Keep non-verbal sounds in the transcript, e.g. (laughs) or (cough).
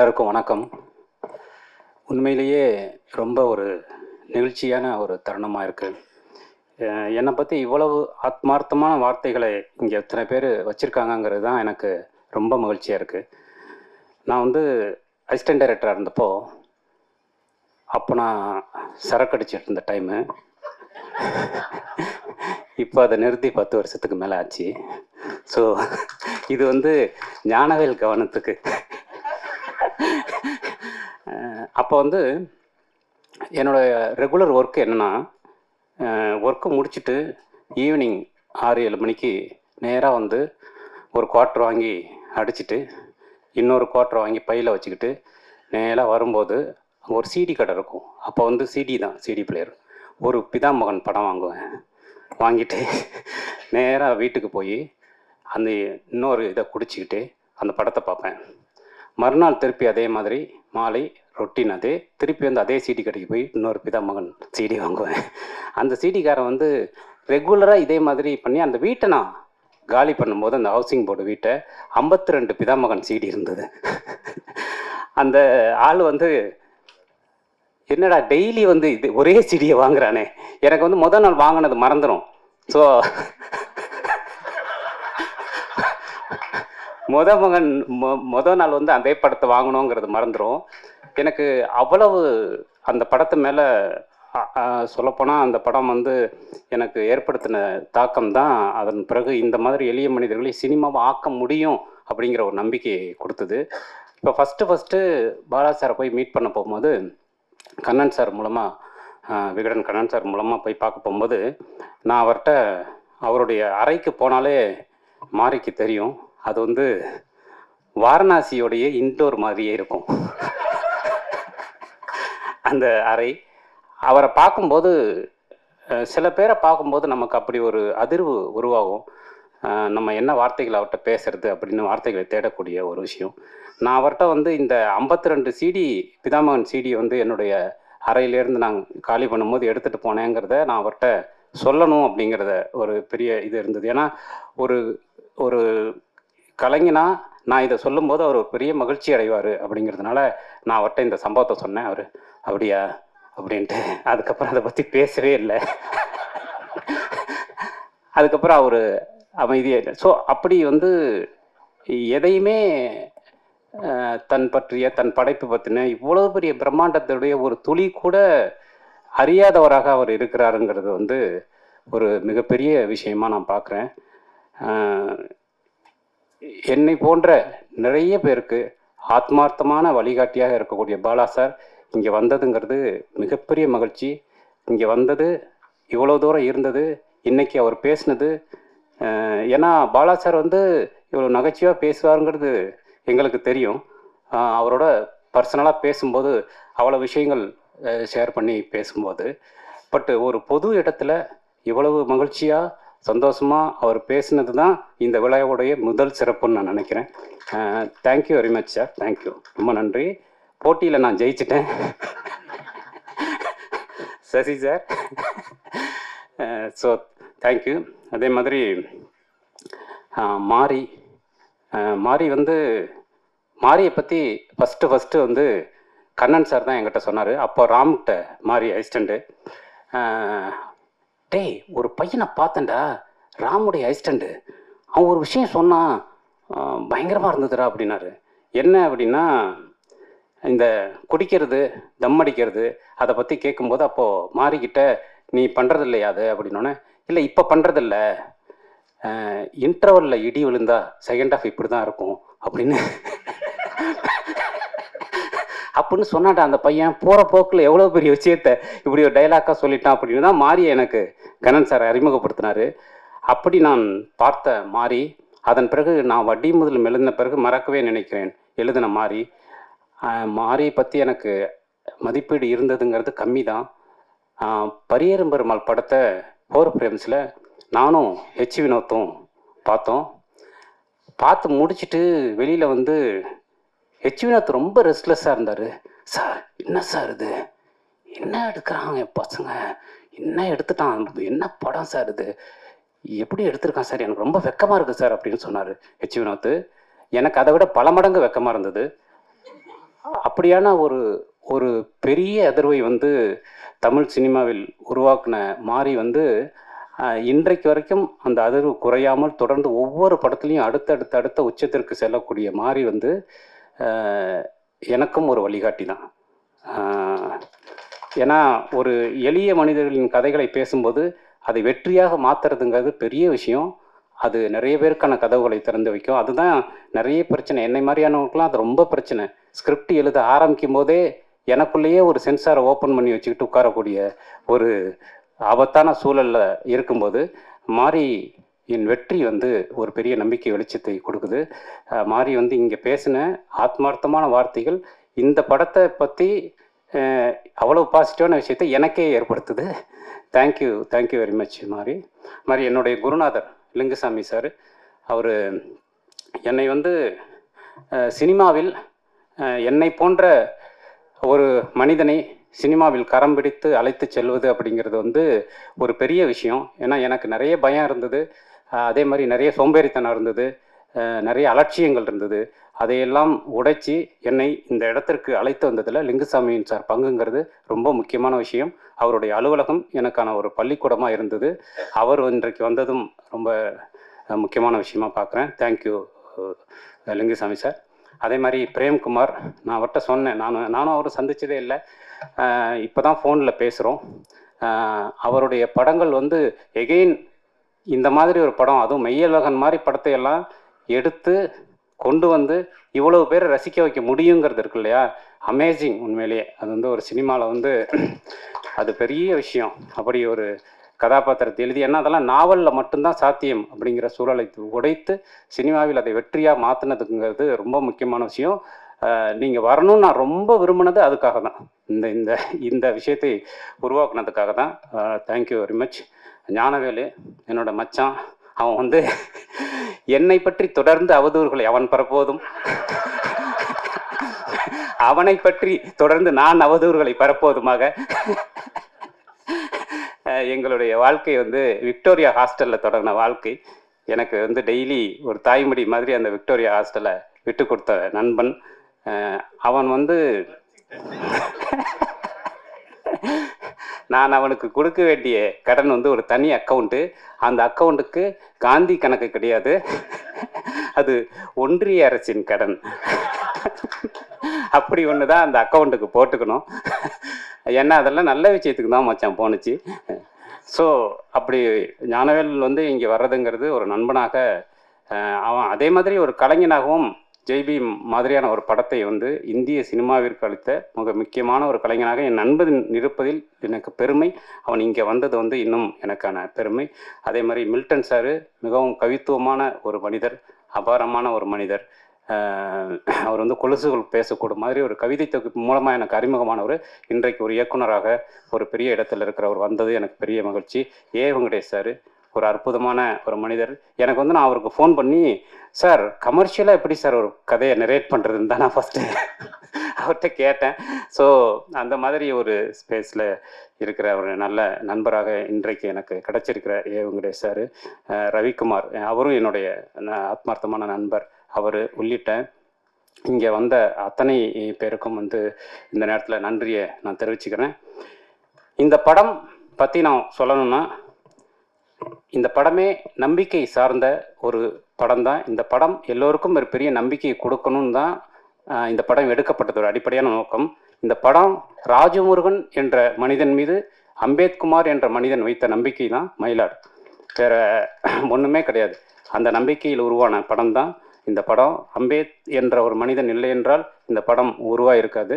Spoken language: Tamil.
எல்லாருக்கும் வணக்கம். உண்மையிலேயே ரொம்ப ஒரு நெகிழ்ச்சியான ஒரு தருணமாக இருக்குது என்னை பற்றி இவ்வளவு ஆத்மார்த்தமான வார்த்தைகளை இங்கே எத்தனை பேர் வச்சுருக்காங்கங்கிறது தான் எனக்கு ரொம்ப மகிழ்ச்சியாக இருக்குது நான் வந்து அசிஸ்டன்ட் டைரக்டராக இருந்தப்போ அப்போ நான் சரக்கு அடிச்சிட்டு இருந்த டைமு. இப்போ அதை நிறுத்தி பத்து வருஷத்துக்கு மேலே ஆச்சு. ஸோ இது வந்து ஞானவேல் கவனத்துக்கு அப்போ வந்து என்னோடய ரெகுலர் ஒர்க் என்னென்னா ஒர்க்கு முடிச்சுட்டு ஈவினிங் ஆறு ஏழு மணிக்கு நேராக வந்து ஒரு குவார்ட்ரு வாங்கி அடிச்சிட்டு இன்னொரு குவார்ட்ரு வாங்கி பையில் வச்சுக்கிட்டு நேராக வரும்போது அங்கே ஒரு சிடி கடை இருக்கும். அப்போ வந்து சிடி தான் சிடி பிளேயர் ஒரு பிதாமகன் படம் வாங்குவேன். வாங்கிட்டு நேராக வீட்டுக்கு போய் அந்த இன்னொரு இதை குடிச்சிக்கிட்டு அந்த படத்தை பார்ப்பேன். மறுநாள் திருப்பி அதே மாதிரி மாலை ரொட்டின் அதே திருப்பி வந்து அதே சீடி கடைக்கு போய் இன்னொரு பிதாமகன் சீடி வாங்குவேன். அந்த சீடிக்காரன் வந்து ரெகுலராக இதே மாதிரி பண்ணி அந்த வீட்டை நான் காலி பண்ணும்போது அந்த ஹவுசிங் போர்டு வீட்டை ஐம்பத்தி ரெண்டு பிதாமகன் சீடி இருந்தது. அந்த ஆள் வந்து என்னடா டெய்லி வந்து இது ஒரே சீடியை வாங்குறானே. எனக்கு வந்து முதல் நாள் வாங்கினது மறந்துடும் ஸோ முத மகன் மொ முத நாள் வந்து அதே படத்தை வாங்கணுங்கிறது மறந்துடும் எனக்கு அவ்வளவு அந்த படத்து மேலே சொல்லப்போனால் அந்த படம் வந்து எனக்கு ஏற்படுத்தின தாக்கம் தான். அதன் பிறகு இந்த மாதிரி எளிய மனிதர்களை சினிமாவை ஆக்க முடியும் அப்படிங்கிற ஒரு நம்பிக்கையை கொடுத்தது. இப்போ ஃபஸ்ட்டு ஃபஸ்ட்டு பாலா சாரை போய் மீட் பண்ண போகும்போது கண்ணன் சார் மூலமாக விகடன் கண்ணன் சார் மூலமாக போய் பார்க்க போகும்போது நான் அவர்கிட்ட அவருடைய அறைக்கு போனாலே மாறிக்கு தெரியும். அது வந்து வாரணாசியோடைய இன்டோர் மாதிரியே இருக்கும். அந்த அறை. அவரை பார்க்கும்போது சில பேரை பார்க்கும்போது நமக்கு அப்படி ஒரு அதிர்வு உருவாகும். நம்ம என்ன வார்த்தைகள் அவர்கிட்ட பேசுறது அப்படின்னு வார்த்தைகளை தேடக்கூடிய ஒரு விஷயம். நான் அவர்கிட்ட வந்து இந்த ஐம்பத்தி ரெண்டு சிடி பிதாமகன் சிடி வந்து என்னுடைய அறையிலேருந்து நான் காலி பண்ணும்போது எடுத்துகிட்டு போனேங்கிறத நான் அவர்கிட்ட சொல்லணும் அப்படிங்கிறத ஒரு பெரிய இது இருந்தது. ஏன்னா ஒரு ஒரு கலைஞனா நான் இதை சொல்லும்போது அவர் ஒரு பெரிய மகிழ்ச்சி அடைவார் அப்படிங்கிறதுனால நான் அவர்கிட்ட இந்த சம்பவத்தை சொன்னேன். அவர் அப்படியா? அப்படின்ட்டு. அதுக்கப்புறம் அதை பற்றி பேசவே இல்லை. அதுக்கப்புறம் அவர் அமைதியாக இல்லை. ஸோ அப்படி வந்து எதையுமே தன் பற்றிய தன் படைப்பு பற்றின இவ்வளோ பெரிய பிரம்மாண்டத்துடைய ஒரு துளி கூட அறியாதவராக அவர் இருக்கிறாருங்கிறது வந்து ஒரு மிகப்பெரிய விஷயமா நான் பார்க்குறேன். என்னை போன்ற நிறைய பேருக்கு ஆத்மார்த்தமான வழிகாட்டியாக இருக்கக்கூடிய பாலா சார் இங்கே வந்ததுங்கிறது மிகப்பெரிய மகிழ்ச்சி. இங்கே வந்தது இவ்வளோ தூரம் இருந்தது இன்றைக்கி அவர் பேசினது ஏன்னா பாலா சார் வந்து இவ்வளோ நகைச்சுவாக பேசுவாருங்கிறது எங்களுக்கு தெரியும். அவரோட பர்சனலாக பேசும்போது அவ்வளோ விஷயங்கள் ஷேர் பண்ணி பேசும்போது. பட் ஒரு பொது இடத்துல இவ்வளவு மகிழ்ச்சியாக சந்தோஷமாக அவர் பேசினது தான் இந்த விழாவுடைய முதல் சிறப்புன்னு நான் நினைக்கிறேன். Thank you very much sir thank you ரொம்ப நன்றி. போட்டியில் நான் ஜெயிச்சிட்டேன். Sasi sir so thank you அதே மாதிரி மாரி மாரி வந்து மாரியை பற்றி ஃபஸ்ட்டு ஃபஸ்ட்டு வந்து கண்ணன் சார் தான் என்கிட்ட சொன்னார். அப்போ ராம்கிட்ட மாரி அசிஸ்டண்ட்டு டேய் ஒரு பையனை பார்த்தேன்டா. ராமுடைய அசிஸ்டண்ட்டு அவன் ஒரு விஷயம் சொன்னான் பயங்கரமாக இருந்ததுடா அப்படின்னாரு. என்ன அப்படின்னா இந்த குடிக்கிறது தம் அடிக்கிறது அதை பற்றி கேட்கும்போது அப்போது மாறிக்கிட்ட நீ பண்ணுறது இல்லையா அது? அப்படின்னோடனே இல்லை இப்போ பண்ணுறதில்ல இன்டர்வலில் இடி விழுந்தா செகண்ட் ஆஃப் இப்படி தான் இருக்கும். அப்படின்னு. அப்படின்னு சொன்னாட்டா அந்த பையன். போகிற போக்கில் எவ்வளோ பெரிய விஷயத்த இப்படி ஒரு டைலாக்காக சொல்லிட்டான் அப்படின்னு தான் மாறி எனக்கு. கண்ணன் சார் அறிமுகப்படுத்தினாரு. அப்படி நான் பார்த்த மாறி அதன் பிறகு நான் வட்டி முதல் எழுதின பிறகு மறக்கவே நினைக்கிறேன் எழுதின மாறி. மாறி பற்றி எனக்கு மதிப்பீடு இருந்ததுங்கிறது கம்மி தான் பரியரும் பெருமாள் படத்தை ஃபோர் ஃப்ரேம்ஸில் நானும் ஹெச் வினோத்தும் பார்த்தோம். பார்த்து முடிச்சிட்டு வெளியில் வந்து ஹெச் வினோத் ரொம்ப ரெஸ்ட்லெஸ்ஸாக இருந்தார். சார் என்ன சார் இது? என்ன எடுக்கிறாங்க பசங்க? என்ன எடுத்துட்டான்? என்ன படம் சார் இது? எப்படி எடுத்திருக்கான் சார்? எனக்கு ரொம்ப வெக்கமாக இருக்குது சார் அப்படின்னு சொன்னார் ஹெச் வினோத் எனக்கு அதை விட பல மடங்கு வெக்கமாக இருந்தது. அப்படியான ஒரு ஒரு பெரிய அதிர்வை வந்து தமிழ் சினிமாவில் உருவாக்குன மாறி வந்து இன்றைக்கு வரைக்கும் அந்த அதிர்வு குறையாமல் தொடர்ந்து ஒவ்வொரு படத்துலையும் அடுத்தடுத்த அடுத்த உச்சத்திற்கு செல்லக்கூடிய மாறி வந்து எனக்கும் ஒரு வழிகாட்டி தான் ஏன்னா ஒரு எளிய மனிதர்களின் கதைகளை பேசும்போது அதை வெற்றியாக மாற்றுறதுங்கிறது பெரிய விஷயம். அது நிறைய பேருக்கான கதவுகளை திறந்து வைக்கும். அதுதான் நிறைய பிரச்சனை. என்னை மாதிரியானவங்களுக்குலாம் அது ரொம்ப பிரச்சனை. ஸ்கிரிப்ட் எழுத ஆரம்பிக்கும் போதே எனக்குள்ளேயே ஒரு சென்சாரை ஓப்பன் பண்ணி வச்சுக்கிட்டு உட்காரக்கூடிய ஒரு ஆபத்தான சூழலில் இருக்கும்போது மாறி என் வெற்றி வந்து ஒரு பெரிய நம்பிக்கை வெளிச்சத்தை கொடுக்குது. மாறி வந்து இங்கே பேசின ஆத்மார்த்தமான வார்த்தைகள் இந்த படத்தை பற்றி அவ்வளோ பாசிட்டிவான விஷயத்தை எனக்கே ஏற்படுத்துது. தேங்க்யூ தேங்க்யூ வெரி மச் மாதிரி மாதிரி என்னுடைய குருநாதர் லிங்குசாமி சார் அவர் என்னை வந்து சினிமாவில் என்னை போன்ற ஒரு மனிதனை சினிமாவில் கரம் பிடித்து அழைத்து செல்வது அப்படிங்கிறது வந்து ஒரு பெரிய விஷயம். ஏன்னா எனக்கு நிறைய பயம் இருந்தது. அதே மாதிரி நிறைய சோம்பேறித்தனம் இருந்தது. நிறைய அலட்சியங்கள் இருந்தது. அதையெல்லாம் உடைச்சி என்னை இந்த இடத்திற்கு அழைத்து வந்ததில் லிங்குசாமியின் சார் பங்குங்கிறது ரொம்ப முக்கியமான விஷயம். அவருடைய அலுவலகம் எனக்கான ஒரு பள்ளிக்கூடமாக இருந்தது. அவர் இன்றைக்கு வந்ததும் ரொம்ப முக்கியமான விஷயமா பார்க்குறேன் தேங்க்யூ லிங்குசாமி சார். அதே மாதிரி பிரேம்குமார் நான் அவர்கிட்ட சொன்னேன். நான் நானும் அவரும் சந்தித்ததே இல்லை. இப்போ தான் ஃபோனில் பேசுகிறோம் அவருடைய படங்கள் வந்து எகெயின் இந்த மாதிரி ஒரு படம் அதுவும் மெய்யலகன் மாதிரி படத்தையெல்லாம் எடுத்து கொண்டு வந்து இவ்வளவு பேரை ரசிக்க வைக்க முடியுங்கிறது இருக்கு இல்லையா? அமேசிங் உண்மையிலேயே. அது வந்து ஒரு சினிமாவில் வந்து அது பெரிய விஷயம். அப்படி ஒரு கதாபாத்திரத்தை எழுதி ஏன்னா அதெல்லாம் நாவலில் மட்டும்தான் சாத்தியம் அப்படிங்கிற சூழலை உடைத்து சினிமாவில் அதை வெற்றியாக மாற்றினதுங்கிறது ரொம்ப முக்கியமான விஷயம். நீங்கள் வரணும்னு நான் ரொம்ப விரும்பினது அதுக்காக தான். இந்த இந்த இந்த விஷயத்தை உருவாக்குனதுக்காக தான். தேங்க்யூ வெரி மச் ஞானவேலு என்னோட மச்சான். அவன் வந்து என்னை பற்றி தொடர்ந்து அவதூறுகளை அவன் பரப்புவதும் அவனை பற்றி தொடர்ந்து நான் அவதூறுகளை பரப்புவதுமாக எங்களுடைய வாழ்க்கை வந்து விக்டோரியா ஹாஸ்டலில் தொடங்கின வாழ்க்கை. எனக்கு வந்து டெய்லி ஒரு தாய்மடி மாதிரி அந்த விக்டோரியா ஹாஸ்டலை விட்டு கொடுத்த நண்பன். அவன் வந்து நான் அவனுக்கு கொடுக்க வேண்டிய கடன் வந்து ஒரு தனி அக்கௌண்ட்டு அந்த அக்கௌண்ட்டுக்கு காந்தி கணக்கு கிடையாது. அது ஒன்றிய அரசின் கடன். அப்படி ஒன்று தான் அந்த அக்கௌண்ட்டுக்கு போட்டுக்கணும். ஏன்னா அதெல்லாம் நல்ல விஷயத்துக்கு தான் மச்சான் போணுச்சு. ஸோ அப்படி ஞானவேல் வந்து இங்கே வர்றதுங்கிறது ஒரு நண்பனாக அவன் அதே மாதிரி ஒரு கலைஞனாகவும் ஜெய்பி மாதிரியான ஒரு படத்தை வந்து இந்திய சினிமாவிற்கு அளித்த மிக முக்கியமான ஒரு கலைஞனாக என் நண்பன் இருப்பதில் எனக்கு பெருமை. அவன் இங்கே வந்தது வந்து இன்னும் எனக்கான பெருமை. அதே மாதிரி மில்டன் சாரு மிகவும் கவித்துவமான ஒரு மனிதர் அபாரமான ஒரு மனிதர். அவர் வந்து கொலுசுகள் பேசக்கூடும் மாதிரி ஒரு கவிதை தொகுப்பு மூலமாக எனக்கு அறிமுகமானவர். இன்றைக்கு ஒரு இயக்குனராக ஒரு பெரிய இடத்துல இருக்கிறவர் வந்தது எனக்கு பெரிய மகிழ்ச்சி. ஏ வெங்கடேஷ் சார் ஒரு அற்புதமான ஒரு மனிதர். எனக்கு வந்து நான் அவருக்கு ஃபோன் பண்ணி சார் கமர்ஷியலாக எப்படி சார் ஒரு கதையை நரேட் பண்ணுறதுன்னு தான் நான் ஃபஸ்ட்டு (laughs) அவர்கிட்ட கேட்டேன். ஸோ அந்த மாதிரி ஒரு ஸ்பேஸில் இருக்கிற ஒரு நல்ல நண்பராக இன்றைக்கு எனக்கு கிடைச்சிருக்கிற ஏ வெங்கடேஷ் சார். ரவிக்குமார். அவரும் என்னுடைய ந- ஆத்மார்த்தமான நண்பர். அவர் உள்ளிட்ட இங்கே வந்த அத்தனை பேருக்கும் வந்து இந்த நேரத்தில் நன்றியை நான் தெரிவிச்சுக்கிறேன். இந்த படம் பற்றி நான் சொல்லணும்னா இந்த படமே நம்பிக்கை சார்ந்த ஒரு படம் தான் இந்த படம் எல்லோருக்கும் ஒரு பெரிய நம்பிக்கையை கொடுக்கணும்னு தான் இந்த படம் எடுக்கப்பட்டது ஒரு அடிப்படையான நோக்கம். இந்த படம் ராஜமுருகன் என்ற மனிதன் மீது அம்பேத்குமார் என்ற மனிதன் வைத்த நம்பிக்கை தான் மயிலாடு. வேற ஒன்றுமே கிடையாது. அந்த நம்பிக்கையில் உருவான படம் தான் இந்த படம். அம்பேத் என்ற ஒரு மனிதன் இல்லை என்றால் இந்த படம் உருவாயிருக்காது.